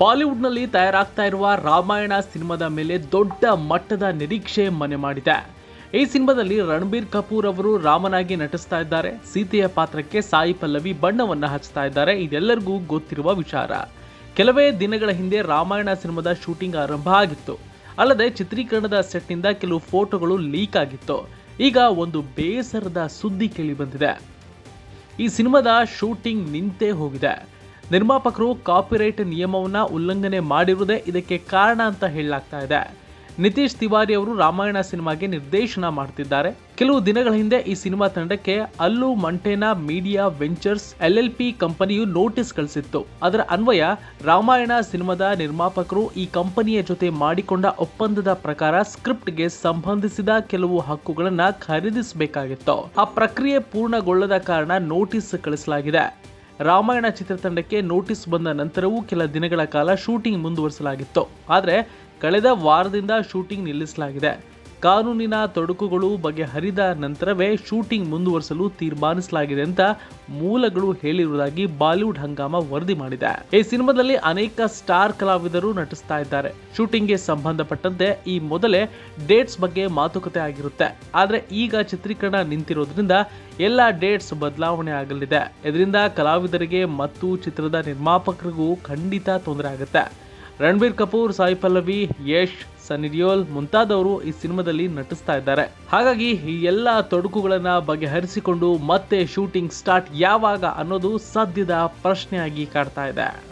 ಬಾಲಿವುಡ್ನಲ್ಲಿ ತಯಾರಾಗ್ತಾ ಇರುವ ರಾಮಾಯಣ ಸಿನಿಮಾದ ಮೇಲೆ ದೊಡ್ಡ ಮಟ್ಟದ ನಿರೀಕ್ಷೆ ಮನೆ ಮಾಡಿದೆ. ಈ ಸಿನಿಮಾದಲ್ಲಿ ರಣಬೀರ್ ಕಪೂರ್ ಅವರು ರಾಮನಾಗಿ ನಟಿಸ್ತಾ ಇದ್ದಾರೆ. ಸೀತೆಯ ಪಾತ್ರಕ್ಕೆ ಸಾಯಿ ಪಲ್ಲವಿ ಬಣ್ಣವನ್ನ ಹಚ್ತಾ ಇದ್ದಾರೆ. ಇದೆಲ್ಲರಿಗೂ ಗೊತ್ತಿರುವ ವಿಚಾರ. ಕೆಲವೇ ದಿನಗಳ ಹಿಂದೆ ರಾಮಾಯಣ ಸಿನಿಮಾದ ಶೂಟಿಂಗ್ ಆರಂಭ ಆಗಿತ್ತು. ಅಲ್ಲದೆ ಚಿತ್ರೀಕರಣದ ಸೆಟ್ನಿಂದ ಕೆಲವು ಫೋಟೋಗಳು ಲೀಕ್ ಆಗಿತ್ತು. ಈಗ ಒಂದು ಬೇಸರದ ಸುದ್ದಿ ಕೇಳಿ ಬಂದಿದೆ. ಈ ಸಿನಿಮಾದ ಶೂಟಿಂಗ್ ನಿಂತೇ ಹೋಗಿದೆ. ನಿರ್ಮಾಪಕರು ಕಾಪಿರೈಟ್ ನಿಯಮವನ್ನ ಉಲ್ಲಂಘನೆ ಮಾಡಿರುವುದೇ ಇದಕ್ಕೆ ಕಾರಣ ಅಂತ ಹೇಳಲಾಗ್ತಾ ಇದೆ. ನಿತೀಶ್ ತಿವಾರಿ ಅವರು ರಾಮಾಯಣ ಸಿನಿಮಾಗೆ ನಿರ್ದೇಶನ ಮಾಡ್ತಿದ್ದಾರೆ. ಕೆಲವು ದಿನಗಳ ಹಿಂದೆ ಈ ಸಿನಿಮಾ ತಂಡಕ್ಕೆ Allu, Mantena, media, ventures, L L P ಕಂಪನಿಯು ನೋಟಿಸ್ ಕಳಿಸಿತ್ತು. ಅದರ ಅನ್ವಯ ರಾಮಾಯಣ ಸಿನಿಮಾದ ನಿರ್ಮಾಪಕರು ಈ ಕಂಪನಿಯ ಜೊತೆ ಮಾಡಿಕೊಂಡ ಒಪ್ಪಂದದ ಪ್ರಕಾರ ಸ್ಕ್ರಿಪ್ಟ್ಗೆ ಸಂಬಂಧಿಸಿದ ಕೆಲವು ಹಕ್ಕುಗಳನ್ನು ಖರೀದಿಸಬೇಕಾಗಿತ್ತು. ಆ ಪ್ರಕ್ರಿಯೆ ಪೂರ್ಣಗೊಳ್ಳದ ಕಾರಣ ನೋಟಿಸ್ ಕಳಿಸಲಾಗಿದೆ. ರಾಮಾಯಣ ಚಿತ್ರತಂಡಕ್ಕೆ ನೋಟಿಸ್ ಬಂದ ನಂತರವೂ ಕೆಲ ದಿನಗಳ ಕಾಲ ಶೂಟಿಂಗ್ ಮುಂದುವರಿಸಲಾಗಿತ್ತು. ಆದರೆ, ಕಳೆದ ವಾರದಿಂದ ಶೂಟಿಂಗ್ ನಿಲ್ಲಿಸಲಾಗಿದೆ. ಕಾನೂನಿನ ತೊಡಕುಗಳು ಬಗೆಹರಿದ ನಂತರವೇ ಶೂಟಿಂಗ್ ಮುಂದುವರಿಸಲು ತೀರ್ಮಾನಿಸಲಾಗಿದೆ ಅಂತ ಮೂಲಗಳು ಹೇಳಿರುವುದಾಗಿ ಬಾಲಿವುಡ್ ಹಂಗಾಮ ವರದಿ ಮಾಡಿದೆ. ಈ ಸಿನಿಮಾದಲ್ಲಿ ಅನೇಕ ಸ್ಟಾರ್ ಕಲಾವಿದರು ನಟಿಸ್ತಾ ಇದ್ದಾರೆ. ಶೂಟಿಂಗ್ಗೆ ಸಂಬಂಧಪಟ್ಟಂತೆ ಈ ಮೊದಲೇ ಡೇಟ್ಸ್ ಬಗ್ಗೆ ಮಾತುಕತೆ ಆಗಿರುತ್ತೆ. ಆದರೆ ಈಗ ಚಿತ್ರೀಕರಣ ನಿಂತಿರೋದ್ರಿಂದ ಎಲ್ಲ ಡೇಟ್ಸ್ ಬದಲಾವಣೆ ಆಗಲಿದೆ. ಇದರಿಂದ ಕಲಾವಿದರಿಗೆ ಮತ್ತು ಚಿತ್ರದ ನಿರ್ಮಾಪಕರಿಗೂ ಖಂಡಿತ ತೊಂದರೆ ಆಗುತ್ತೆ. ರಣಬೀರ್ ಕಪೂರ್, ಸಾಯಿ ಪಲ್ಲವಿ, ಯಶ್, ಸನ್ನಿ ಮುಂತಾದವರು ಈ ಸಿನಿಮಾದಲ್ಲಿ ನಟಿಸ್ತಾ ಇದ್ದಾರೆ. ಹಾಗಾಗಿ ಈ ಎಲ್ಲ ತೊಡಕುಗಳನ್ನ ಬಗೆಹರಿಸಿಕೊಂಡು ಮತ್ತೆ ಶೂಟಿಂಗ್ ಸ್ಟಾರ್ಟ್ ಯಾವಾಗ ಅನ್ನೋದು ಸದ್ಯದ ಪ್ರಶ್ನೆಯಾಗಿ ಕಾಡ್ತಾ ಇದೆ.